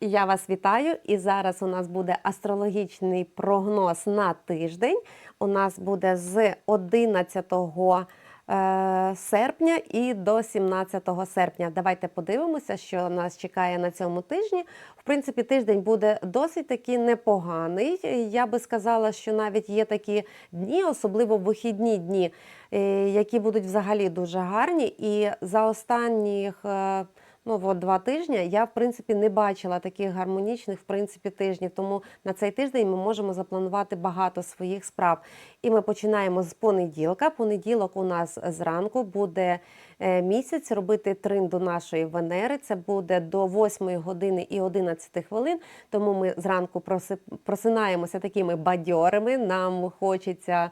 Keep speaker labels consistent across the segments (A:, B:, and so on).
A: Я вас вітаю, і зараз у нас буде астрологічний прогноз на тиждень. У нас буде з 11 е, серпня і до 17 серпня. Давайте подивимося, що нас чекає на цьому тижні. В принципі, тиждень буде досить таки непоганий. Я би сказала, що навіть є такі дні, особливо вихідні дні, е, які будуть взагалі дуже гарні. І за останніх. Ну, от два тижні я, в принципі, не бачила таких гармонічних в принципі, тижнів. Тому на цей тиждень ми можемо запланувати багато своїх справ. І ми починаємо з понеділка. Понеділок у нас зранку буде е, місяць робити трин до нашої Венери. Це буде до 8 години і 11 хвилин. Тому ми зранку проси- просинаємося такими бадьорими. Нам хочеться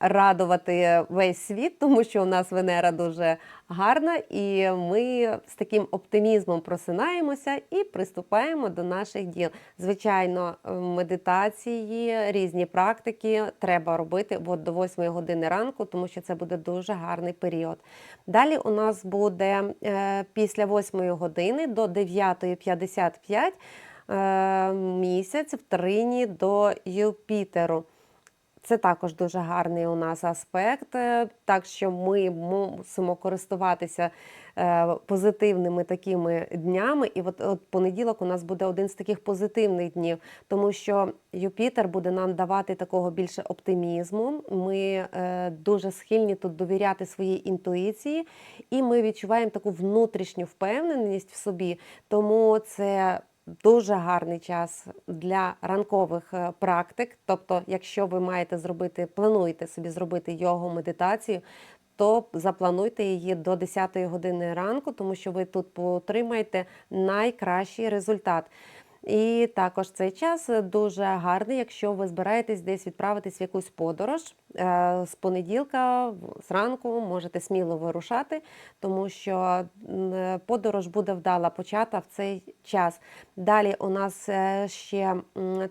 A: радувати весь світ, тому що у нас Венера дуже гарна, і ми з таким оптимізмом просинаємося і приступаємо до наших діл. Звичайно, медитації, різні практики треба робити от до 8 години ранку, тому що це буде дуже гарний період. Далі у нас буде е, після 8 години до 9.55 е, місяць в трині до Юпітеру. Це також дуже гарний у нас аспект, е, так що ми мусимо користуватися е, позитивними такими днями. І от, от понеділок у нас буде один з таких позитивних днів, тому що Юпітер буде нам давати такого більше оптимізму. Ми е, дуже схильні тут довіряти своїй інтуїції, і ми відчуваємо таку внутрішню впевненість в собі. Тому це Дуже гарний час для ранкових е, практик. Тобто, якщо ви маєте зробити, плануєте собі зробити його медитацію, то заплануйте її до 10 години ранку, тому що ви тут отримаєте найкращий результат. І також цей час дуже гарний, якщо ви збираєтесь десь відправитись в якусь подорож. Е, З понеділка зранку можете сміло вирушати, тому що е, подорож буде вдала почата в цей час. Далі у нас е, ще,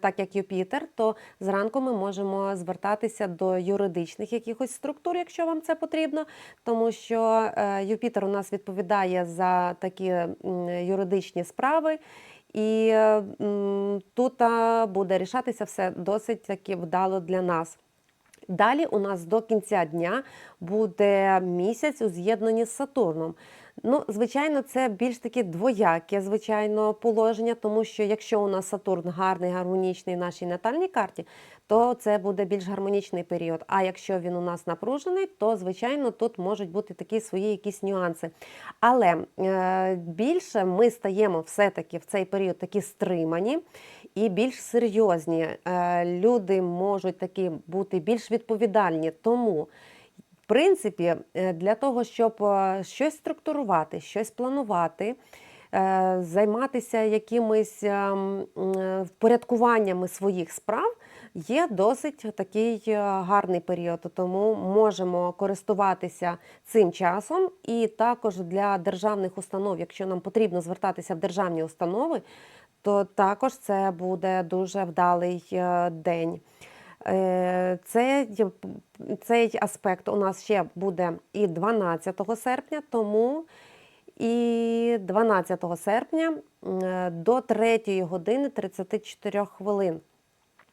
A: так як Юпітер, то зранку ми можемо звертатися до юридичних якихось структур, якщо вам це потрібно, тому що Юпітер у нас відповідає за такі юридичні справи. І тут буде рішатися все досить таки вдало для нас. Далі у нас до кінця дня буде місяць у з'єднанні з Сатурном. Ну, звичайно, це більш таке двояке, звичайно, положення, тому що якщо у нас Сатурн гарний, гармонічний в нашій натальній карті, то це буде більш гармонічний період. А якщо він у нас напружений, то звичайно тут можуть бути такі свої якісь нюанси. Але е, більше ми стаємо все-таки в цей період такі стримані і більш серйозні. Е, люди можуть такі бути більш відповідальні. Тому принципі, е, для того, щоб е, щось структурувати, щось планувати, е, займатися якимись ем, впорядкуваннями своїх справ, є досить такий гарний період. Тому можемо користуватися цим часом. І також для державних установ, якщо нам потрібно звертатися в державні установи, то також це буде дуже вдалий день. Е, Цей, цей аспект у нас ще буде і 12 серпня, тому і 12 серпня е, до 3 години 34 хвилин.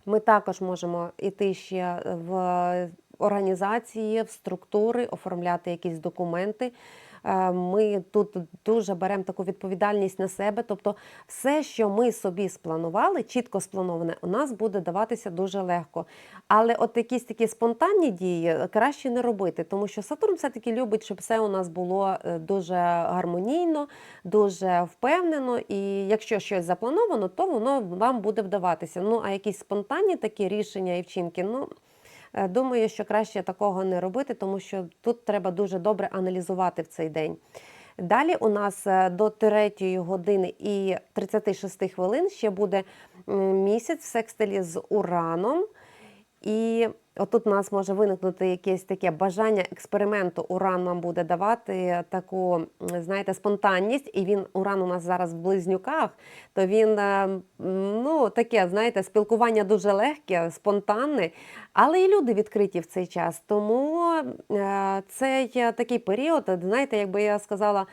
A: Ми також можемо йти ще в організації, в структури, оформляти якісь документи. Е, Ми тут дуже беремо таку відповідальність на себе. Тобто, все, що ми собі спланували, чітко сплановане, у нас буде даватися дуже легко. Але от якісь такі спонтанні дії краще не робити, тому що Сатурн все-таки любить, щоб все у нас було е, дуже гармонійно, дуже впевнено. І якщо щось заплановано, то воно вам буде вдаватися. Ну а якісь спонтанні такі рішення і вчинки, ну. Е, Думаю, що краще такого не робити, тому що тут треба дуже добре аналізувати в цей день. Далі у нас е, до 3 години і 36 хвилин ще буде місяць в секстилі з Ураном. І Отут у нас може виникнути якесь таке бажання експерименту. Уран нам буде давати таку, знаєте, спонтанність, і він уран у нас зараз в близнюках, то він е, ну таке, знаєте, спілкування дуже легке, спонтанне, але і люди відкриті в цей час. Тому е, цей е, такий період, знаєте, якби я сказала,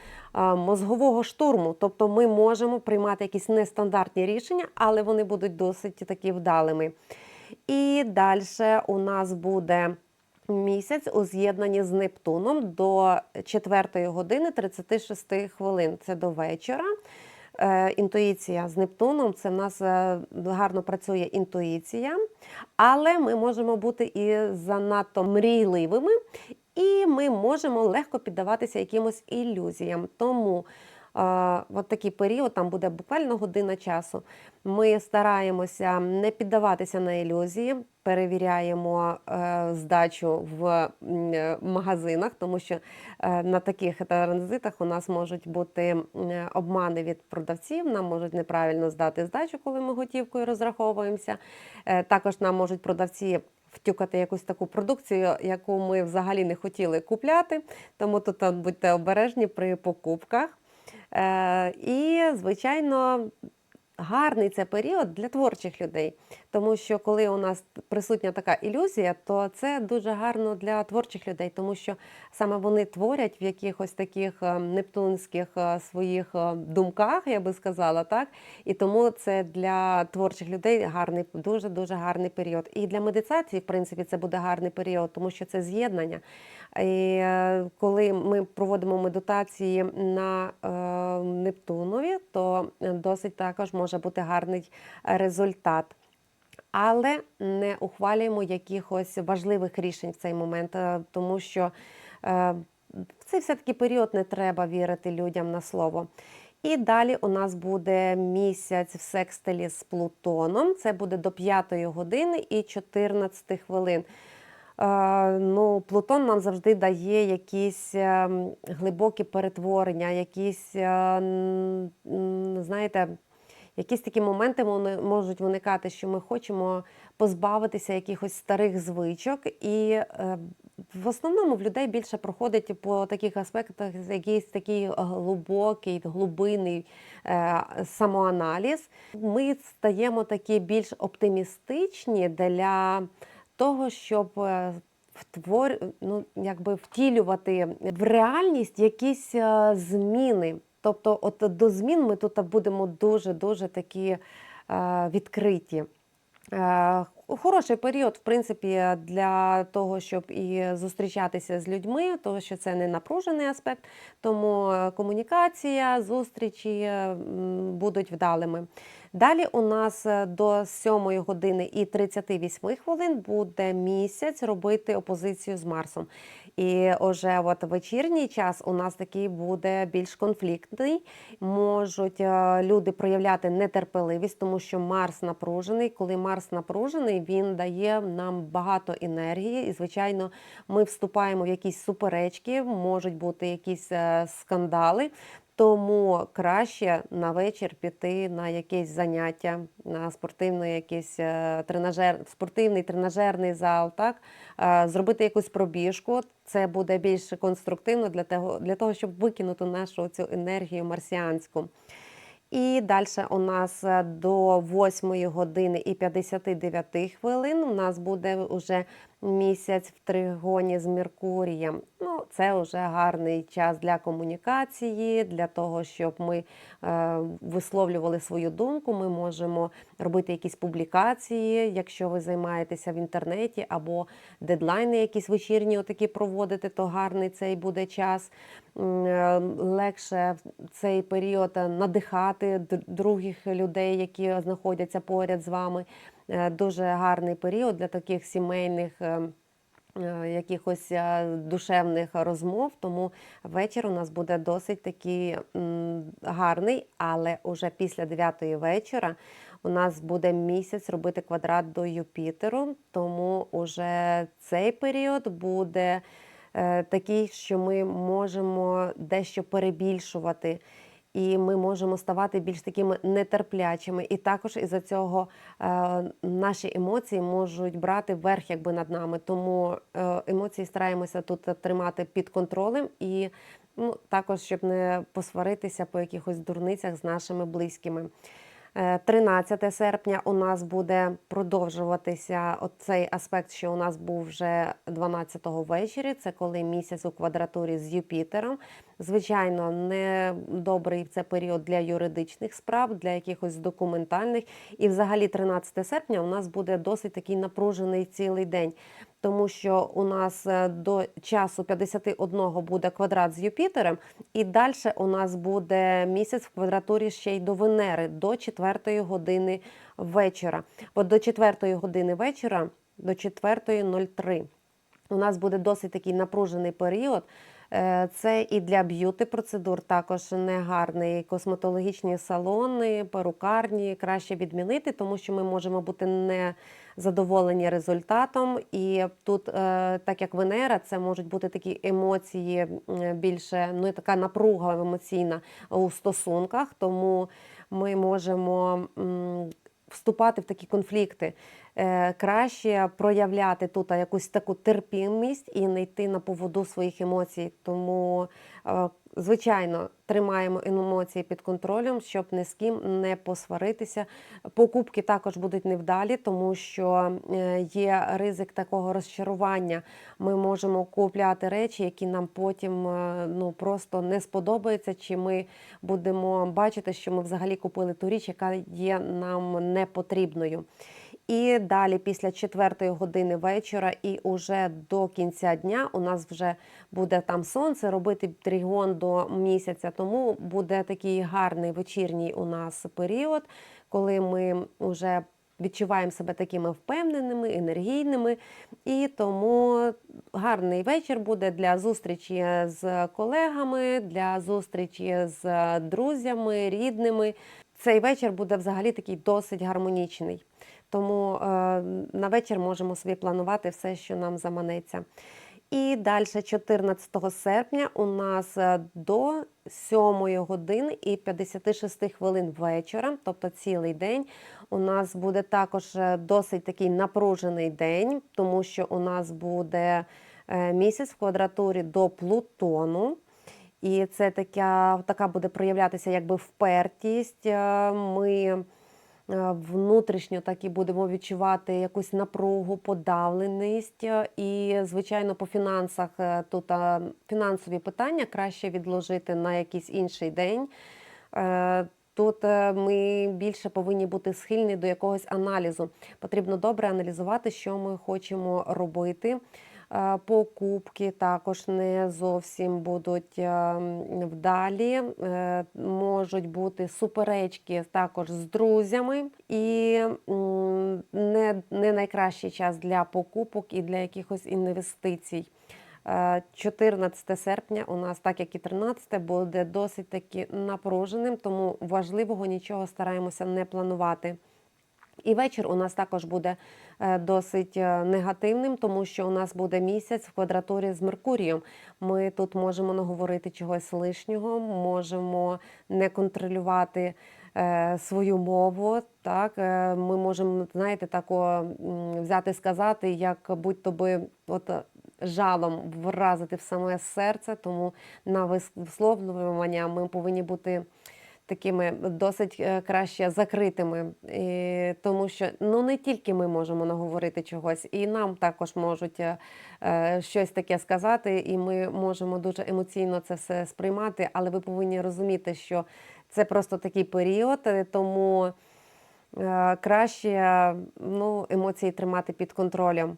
A: мозгового штурму. Тобто ми можемо приймати якісь нестандартні рішення, але вони будуть досить такі вдалими. І далі у нас буде місяць у з'єднанні з Нептуном до 4 години 36 хвилин. Це до вечора. Е, Інтуїція з Нептуном це в нас е, гарно працює інтуїція, але ми можемо бути і занадто мрійливими, і ми можемо легко піддаватися якимось ілюзіям. Тому от такий період, там буде буквально година часу. Ми стараємося не піддаватися на ілюзії, перевіряємо е, здачу в е, магазинах, тому що е, на таких транзитах у нас можуть бути обмани від продавців, нам можуть неправильно здати здачу, коли ми готівкою розраховуємося. Також нам можуть продавці. Втюкати якусь таку продукцію, яку ми взагалі не хотіли купляти, тому тут будьте обережні при покупках. Е, і, звичайно, гарний це період для творчих людей, тому що коли у нас присутня така ілюзія, то це дуже гарно для творчих людей, тому що саме вони творять в якихось таких е, нептунських е, своїх е, думках, я би сказала, так. І тому це для творчих людей гарний, дуже дуже гарний період. І для медитації, в принципі, це буде гарний період, тому що це з'єднання. І коли ми проводимо медитації на Нептунові, то досить також може бути гарний результат. Але не ухвалюємо якихось важливих рішень в цей момент, е, тому що е, в цей все-таки період не треба вірити людям на слово. І далі у нас буде місяць в секстилі з Плутоном. Це буде до 5 години і 14 хвилин. Е, Ну, Плутон нам завжди дає якісь е, глибокі перетворення, якісь, е, знаєте, якісь такі моменти можуть виникати, що ми хочемо позбавитися якихось старих звичок, і е, в основному в людей більше проходить по таких аспектах якийсь такий глибокий, глибинний е, самоаналіз. Ми стаємо такі більш оптимістичні для того, щоб е, втвор... ну, якби втілювати в реальність якісь зміни. Тобто, от до змін ми тут будемо дуже-дуже такі е, відкриті. Е, Хороший період, в принципі, для того, щоб і зустрічатися з людьми, тому що це не напружений аспект, тому е, комунікація, зустрічі будуть вдалими. Далі у нас до 7 години і 38 хвилин буде місяць робити опозицію з Марсом. І вже от вечірній час у нас такий буде більш конфліктний. Можуть е, люди проявляти нетерпеливість, тому що Марс напружений. Коли Марс напружений, він дає нам багато енергії. І, звичайно, ми вступаємо в якісь суперечки, можуть бути якісь е, скандали. Тому краще на вечір піти на якесь заняття, на спортивний якийсь е, тренажер, спортивний тренажерний зал, так Е, зробити якусь пробіжку. Це буде більш конструктивно для того, для того, щоб викинути нашу цю енергію марсіанську. І далі у нас е, до 8 години і 59 хвилин у нас буде вже місяць в тригоні з Меркурієм. Ну, це вже гарний час для комунікації, для того, щоб ми е, висловлювали свою думку. Ми можемо робити якісь публікації, якщо ви займаєтеся в інтернеті, або дедлайни якісь вечірні отакі проводити, то гарний цей буде час. Е, Легше в цей період надихати других людей, які знаходяться поряд з вами. Е, Дуже гарний період для таких сімейних. е, е, Якихось душевних розмов, тому вечір у нас буде досить такий гарний, але уже після 9 вечора у нас буде місяць робити квадрат до Юпітеру, тому уже цей період буде такий, що ми можемо дещо перебільшувати. І ми можемо ставати більш такими нетерплячими. І також із-за цього е, наші емоції можуть брати верх якби над нами. Тому е, емоції стараємося тут тримати під контролем і ну, також, щоб не посваритися по якихось дурницях з нашими близькими. Е, 13 серпня у нас буде продовжуватися цей аспект, що у нас був вже 12-го ввечері. Це коли місяць у квадратурі з Юпітером. Звичайно, не добрий це період для юридичних справ, для якихось документальних. І взагалі 13 серпня у нас буде досить такий напружений цілий день. Тому що у нас е, до часу 51 буде квадрат з Юпітером, і далі у нас буде місяць в квадратурі ще й до Венери до 4 години вечора. От до 4 години вечора, до 4.03 у нас буде досить такий напружений період. Е, Це і для б'юти процедур також негарний. Косметологічні салони, перукарні краще відмінити, тому що ми можемо бути не задоволені результатом. І тут, е, так як Венера, це можуть бути такі емоції більше, ну і така напруга емоційна у стосунках, тому ми можемо вступати в такі конфлікти. Е, Краще проявляти тут якусь таку терпімість і не йти на поводу своїх емоцій. Тому, е, звичайно, тримаємо емоції під контролем, щоб ні з ким не посваритися. Покупки також будуть невдалі, тому що е, є ризик такого розчарування. Ми можемо купляти речі, які нам потім ну, просто не сподобаються, чи ми будемо бачити, що ми взагалі купили ту річ, яка є нам непотрібною. І далі, після 4 години вечора, і уже до кінця дня у нас вже буде там сонце робити тригон до місяця. Тому буде такий гарний вечірній у нас період, коли ми вже відчуваємо себе такими впевненими, енергійними. І тому гарний вечір буде для зустрічі з колегами, для зустрічі з друзями, рідними. Цей вечір буде взагалі такий досить гармонічний. Тому е, на вечір можемо собі планувати все, що нам заманеться. І далі, 14 серпня, у нас е, до 7 години і 56 хвилин вечора, тобто цілий день, у нас буде також е, досить такий напружений день, тому що у нас буде місяць в квадратурі до Плутону. І це така, така буде проявлятися якби впертість. Ми внутрішньо так і будемо відчувати якусь напругу, подавленість. Е, І, звичайно, по фінансах е, тут е, фінансові питання краще відложити на якийсь інший день. Е, Тут е, ми більше повинні бути схильні до якогось аналізу. Потрібно добре аналізувати, що ми хочемо робити. Е, Покупки також не зовсім будуть е, вдалі. Е, Можуть бути суперечки також з друзями, і не, не найкращий час для покупок і для якихось інвестицій. Е, 14 серпня у нас, так як і 13, буде досить таки напруженим, тому важливого нічого стараємося не планувати. І вечір у нас також буде е, досить е, негативним, тому що у нас буде місяць в квадратурі з Меркурієм. Ми тут можемо наговорити чогось лишнього, можемо не контролювати е, свою мову. Так, ми можемо, знаєте, тако взяти, сказати, як будь-то би от жалом вразити в саме серце, тому на висловлювання ми повинні бути такими досить е, краще закритими, і, тому що ну не тільки ми можемо наговорити чогось, і нам також можуть е, е, щось таке сказати, і ми можемо дуже емоційно це все сприймати. Але ви повинні розуміти, що це просто такий період, е, тому е, краще ну, емоції тримати під контролем.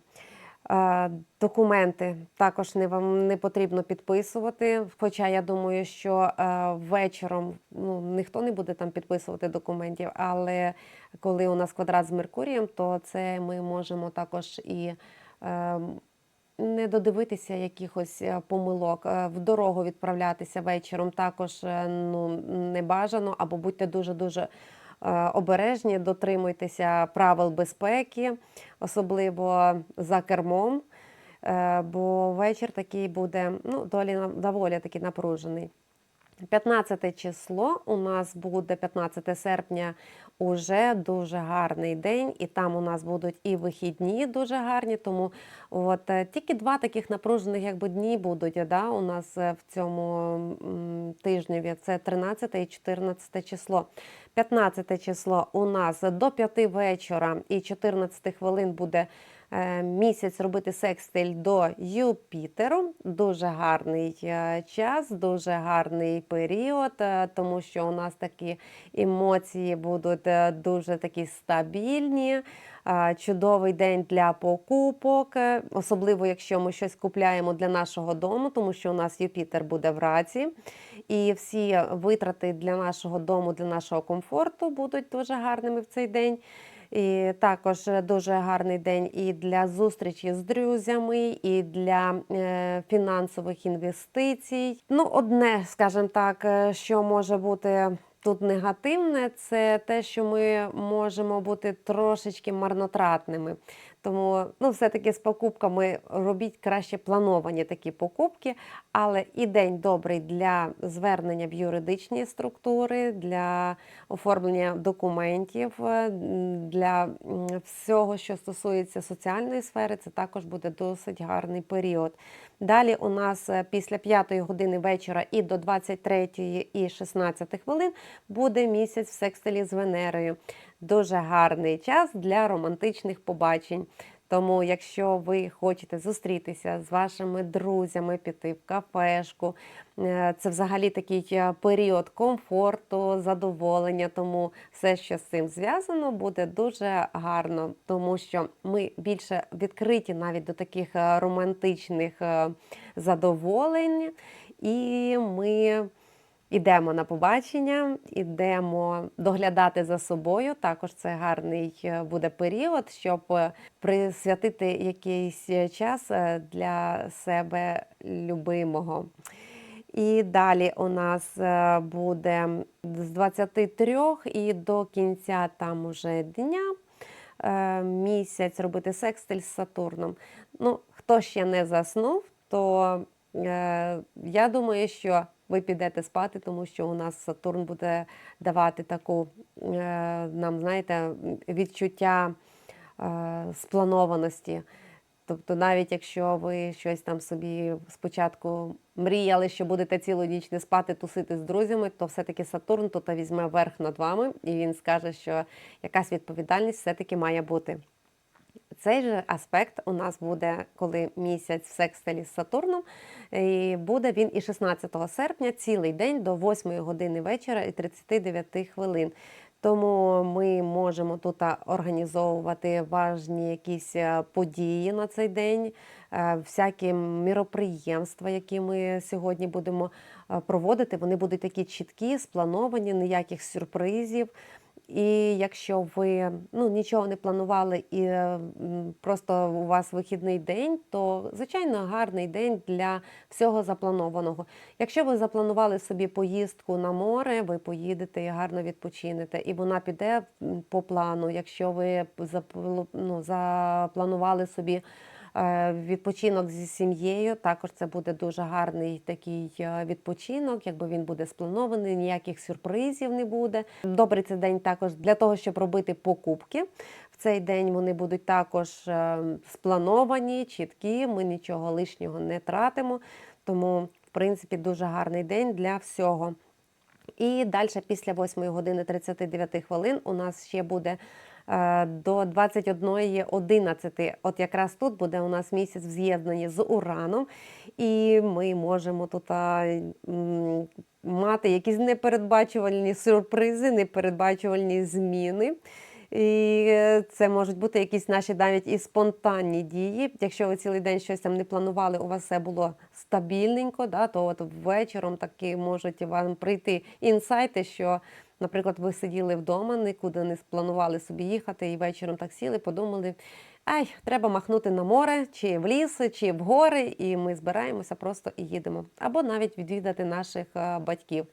A: Е, Документи також не вам не потрібно підписувати. Хоча я думаю, що е, вечором ну, ніхто не буде там підписувати документів, але коли у нас квадрат з Меркурієм, то це ми можемо також і е, не додивитися якихось помилок. В дорогу відправлятися вечором також ну, не бажано, або будьте дуже-дуже е, обережні, дотримуйтеся правил безпеки, особливо за кермом. Е, Бо вечір такий буде ну, доволі, доволі такий напружений. 15 число у нас буде 15 серпня уже дуже гарний день, і там у нас будуть і вихідні дуже гарні. Тому от е, тільки два таких напружених якби дні будуть да, у нас е, в цьому м, тижневі. Це 13 і 14 число. 15 число у нас до 5 вечора і 14 хвилин буде місяць робити секстиль до Юпітеру. Дуже гарний е, час, дуже гарний період, е, тому що у нас такі емоції будуть е, дуже такі стабільні. Е, Чудовий день для покупок, е, особливо якщо ми щось купляємо для нашого дому, тому що у нас Юпітер буде в раці. І всі витрати для нашого дому, для нашого комфорту будуть дуже гарними в цей день. І також дуже гарний день і для зустрічі з друзями, і для е, фінансових інвестицій. Ну, одне, скажімо так, е, що може бути тут негативне, це те, що ми можемо бути трошечки марнотратними. Тому ну, все-таки з покупками робіть краще плановані такі покупки, але і день добрий для звернення в юридичні структури, для оформлення документів, е, для всього, що стосується соціальної сфери, це також буде досить гарний період. Далі у нас е, після 5 години вечора і до 23 і 16 хвилин буде місяць в секстилі з Венерою. Дуже гарний час для романтичних побачень. Тому, якщо ви хочете зустрітися з вашими друзями, піти в кафешку, е, це взагалі такий е, період комфорту, задоволення. Тому все, що з цим зв'язано, буде дуже гарно, тому що ми більше відкриті навіть до таких е, романтичних задоволень, і ми. Ідемо на побачення, ідемо доглядати за собою. Також це гарний е, буде період, щоб е, присвятити якийсь е, час для себе любимого. І далі у нас буде з 23 і до кінця там уже дня місяць робити секстиль з Сатурном. Ну, хто ще не заснув, то я думаю, що ви підете спати, тому що у нас Сатурн буде давати таку е, нам, знаєте, відчуття е, спланованості. Тобто, навіть якщо ви щось там собі спочатку мріяли, що будете цілу ніч не спати, тусити з друзями, то все-таки Сатурн тут візьме верх над вами, і він скаже, що якась відповідальність все-таки має бути. Цей же аспект у нас буде, коли місяць в секстилі з Сатурном, і буде він і 16 серпня, цілий день до 8 години вечора і 39 хвилин. Тому ми можемо тут організовувати важні якісь події на цей день, е, всякі міроприємства, які ми сьогодні будемо проводити. Вони будуть такі чіткі, сплановані, ніяких сюрпризів. І якщо ви ну, нічого не планували і просто у вас вихідний день, то звичайно гарний день для всього запланованого. Якщо ви запланували собі поїздку на море, ви поїдете і гарно відпочинете, і вона піде по плану. Якщо ви ну, запланували собі відпочинок зі сім'єю, також це буде дуже гарний такий е, відпочинок, якби він буде спланований, ніяких сюрпризів не буде. Добрий це день також для того, щоб робити покупки. В цей день вони будуть також е, сплановані, чіткі. Ми нічого лишнього не тратимо. Тому, в принципі, дуже гарний день для всього. І далі, після 8 години 39 хвилин, у нас ще буде е, до 21.11. От якраз тут буде у нас місяць в з'єднанні з Ураном, і ми можемо тут мати якісь непередбачувальні сюрпризи, непередбачувальні зміни. І е, це можуть бути якісь наші навіть і спонтанні дії. Якщо ви цілий день щось там не планували, у вас все було стабільненько, да, то от вечором таки можуть вам прийти інсайти, що, наприклад, ви сиділи вдома, нікуди не спланували собі їхати, і вечором так сіли, подумали. Ай, треба махнути на море, чи в ліс, чи в гори, і ми збираємося просто і їдемо. Або навіть відвідати наших е, батьків.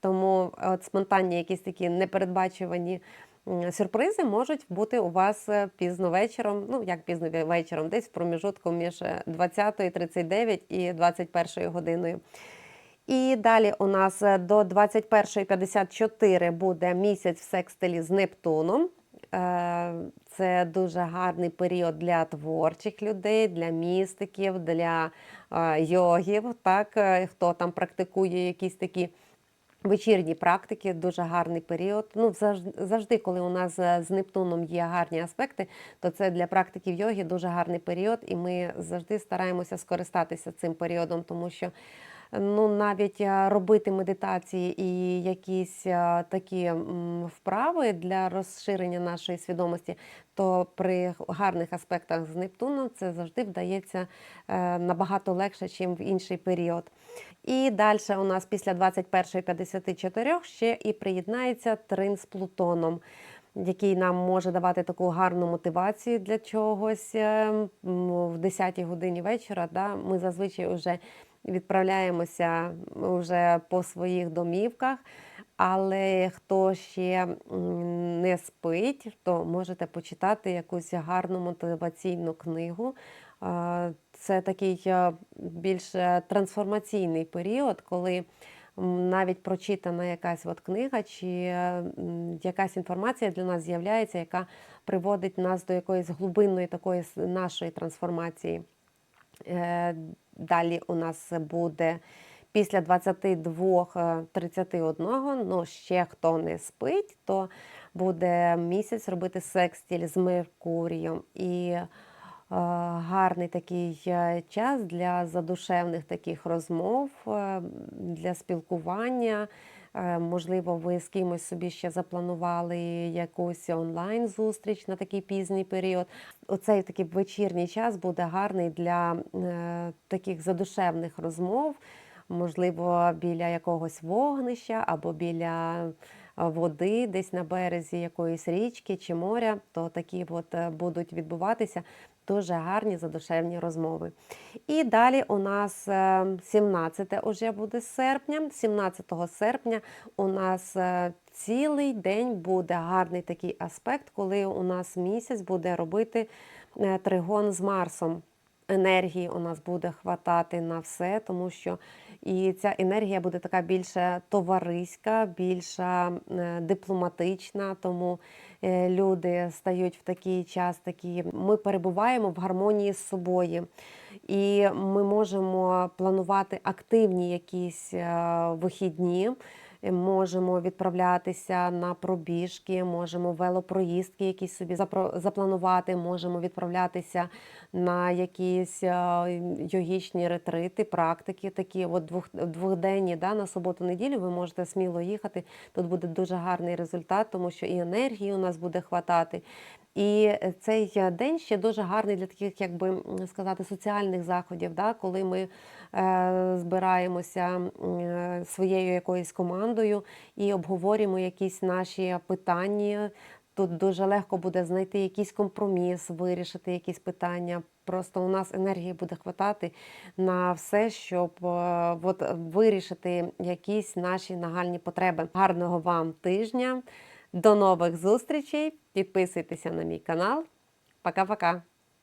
A: Тому от спонтанні якісь такі непередбачувані сюрпризи можуть бути у вас е, пізно вечором. Ну як пізно вечором, десь в проміжутку між 20.39 і 21 годиною. І далі у нас е, до 21.54 буде місяць в секстилі з Нептуном. Е, Це дуже гарний період для творчих людей, для містиків, для е, йогів, так, хто там практикує якісь такі вечірні практики, дуже гарний період. Ну, завжди, коли у нас з Нептуном є гарні аспекти, то це для практиків йоги дуже гарний період, і ми завжди стараємося скористатися цим періодом, тому що ну, навіть е, робити медитації і якісь е, такі вправи для розширення нашої свідомості, то при гарних аспектах з Нептуном це завжди вдається е, набагато легше, ніж в інший період. І далі у нас після 21.54 ще і приєднається трин з Плутоном. Який нам може давати таку гарну мотивацію для чогось е, в 10 годині вечора. Да, ми зазвичай вже відправляємося вже по своїх домівках. Але хто ще не спить, то можете почитати якусь гарну мотиваційну книгу. Це такий е, більш е, трансформаційний період, коли навіть прочитана якась от книга чи е, якась інформація для нас з'являється, яка приводить нас до якоїсь глибинної такої нашої трансформації. Далі у нас буде після 22-31, ну ще хто не спить, то буде місяць робити секстіль з Меркурієм. І е, гарний такий е, час для задушевних таких розмов, е, для спілкування. Е, Можливо, ви з кимось собі ще запланували якусь онлайн-зустріч на такий пізній період. Оцей такий вечірній час буде гарний для е, таких задушевних розмов, можливо, біля якогось вогнища або біля е, води, десь на березі якоїсь річки чи моря, то такі от будуть відбуватися дуже гарні задушевні розмови. І далі у нас е, 17 уже буде серпня. 17 серпня у нас е, цілий день буде гарний такий аспект, коли у нас місяць буде робити е, тригон з Марсом. Енергії у нас буде хватати на все, тому що і ця енергія буде така більше товариська, більша е, дипломатична. Тому е, люди стають в такий час, такі ми перебуваємо в гармонії з собою. І ми можемо планувати активні якісь е, вихідні. Можемо відправлятися на пробіжки, можемо велопроїздки якісь собі запланувати, можемо відправлятися на якісь е, йогічні ретрити, практики, такі от двох, двохденні, да, на суботу-неділю ви можете сміло їхати. Тут буде дуже гарний результат, тому що і енергії у нас буде хватати. І цей е, день ще дуже гарний для таких, як би сказати, соціальних заходів, да, коли ми е, збираємося е, своєю якоюсь командою і обговорюємо якісь наші питання. Тут дуже легко буде знайти якийсь компроміс, вирішити якісь питання. Просто у нас енергії буде хватати на все, щоб е, от, вирішити якісь наші нагальні потреби. Гарного вам тижня! До нових зустрічей! Підписуйтеся на мій канал. Пока-пока!